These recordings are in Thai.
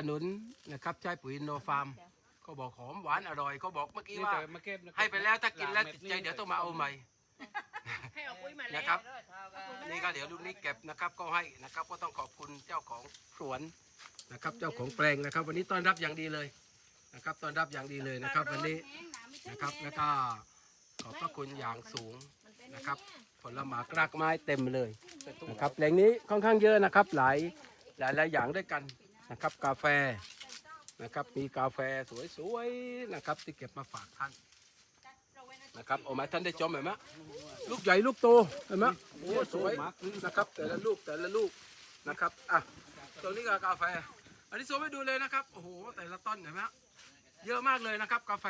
ขนุนนะครับใช้ปุ๋ยอินโนฟาร์มเขาบอกหอมหวานอร่อยเขาบอกเมื่อกี้นี่ว่าแต่มาเก็บนะให้ไปแล้วถ้ากินแล้วติดใจเดี๋ยวต้องมาเอาใหม่ให้เอาปุ๋ยมาแล้วนะครับนี่ก็เดี๋ยวลูกนี้เก็บนะครับก็ให้นะครับก็ต้องขอบคุณเจ้าของสวนนะครับ เจ้าของแปลงนะครับ วันนี้ต้อนรับอย่างดีเลยนะครับต้อนรับอย่างดีเลยนะครับ วันนี้นะครับแล้วก็ขอบพระคุณอย่างสูงนะครับ ผลไม้กรากไม้เต็มเลยนะครับแปลงนี้ค่อนข้างเยอะนะครับ หลายหลายหลายอย่างด้วยกัน นะครับกาแฟนะครับมีกาแฟสวยๆนะครับที่เก็บมาฝากท่านนะครับโอ้ไหมท่านได้ชมเห็นไหมลูกใหญ่ลูกโตเห็นไหมโอ้สวยนะครับแต่ละลูกแต่ละลูกนะครับอะตรงนี้ก็กาแฟ อันนี้โซมให้ดูเลยนะครับโอ้โหแต่ละต้นเห็นไหมเยอะมากเลยนะครับกาแฟ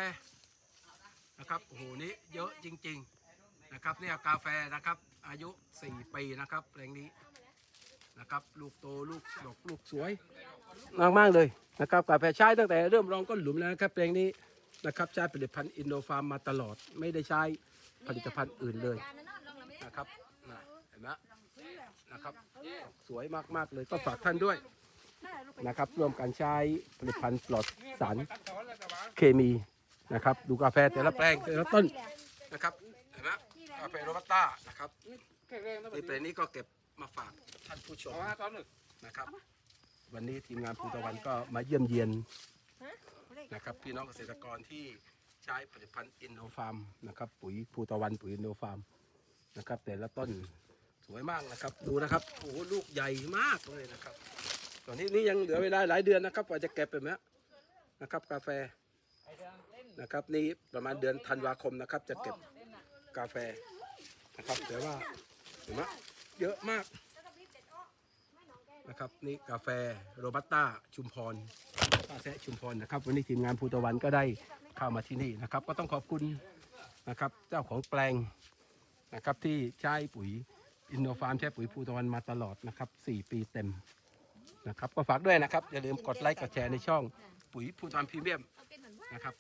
นะครับโอ้โหนี่เยอะจริง ๆนะครับเนี่ยกาแฟนะครับอายุ 4 ปีนะครับแปลงนี้ นะครับลูกโตลูกดอกลูกสวยมากมากๆเลยนะครับกาแฟใช้ตั้งแต่เริ่มรองก้นหลุมแล้วนะครับแปลงนี้นะครับใช้ผลิตภัณฑ์อินโนฟาร์มมาตลอดไม่ได้ใช้ผลิตภัณฑ์อื่นเลยนะครับนะเห็นไหมนะครับสวยมากๆเลยก็ฝากท่านด้วยนะครับร่วมกันใช้ผลิตภัณฑ์ปลอดสารเคมีนะครับ ดูกาแฟแต่ละแปลงแต่ละต้นนะครับเห็นไหมกาแฟโรบัสต้านะครับแค่แรงนะในเพลงนี้ก็เก็บ มาฝากท่านผู้ชมเอาห้าตอนหนึ่งนะครับ วันนี้ทีมงานภูตะวันก็มาเยี่ยมเยียนนะครับพี่น้องเกษตรกรที่ใช้ผลิตภัณฑ์อินโนฟาร์มนะครับ ปุ๋ยภูตะวันปุ๋ยอินโนฟาร์มนะครับ แต่ละต้นสวยมากนะครับ ดูนะครับโอ้โหลูกใหญ่มากเลยนะครับ ตอนนี้นี่ยังเหลือเวลาหลายเดือนนะครับกว่าจะเก็บไปไหมนะครับ กาแฟนะครับ นี่ประมาณเดือนธันวาคมนะครับ จะเก็บกาแฟนะครับแต่ว่าเห็นไหม เยอะมากนะครับนี่กาแฟโรบัสต้าชุมพรป้าแซะชุมพรนะครับ วันนี้ทีมงานภูตะวันก็ได้เข้ามาที่นี่นะครับ ก็ต้องขอบคุณนะครับเจ้าของแปลงนะครับที่ใช้ปุ๋ยอินโนฟาร์มใช้ปุ๋ยภูตะวันมาตลอดนะครับ 4 ปีเต็มนะครับ ก็ฝากด้วยนะครับ อย่าลืมกดไลค์กดแชร์ในช่องปุ๋ยภูตะวันพรีเมียมนะครับ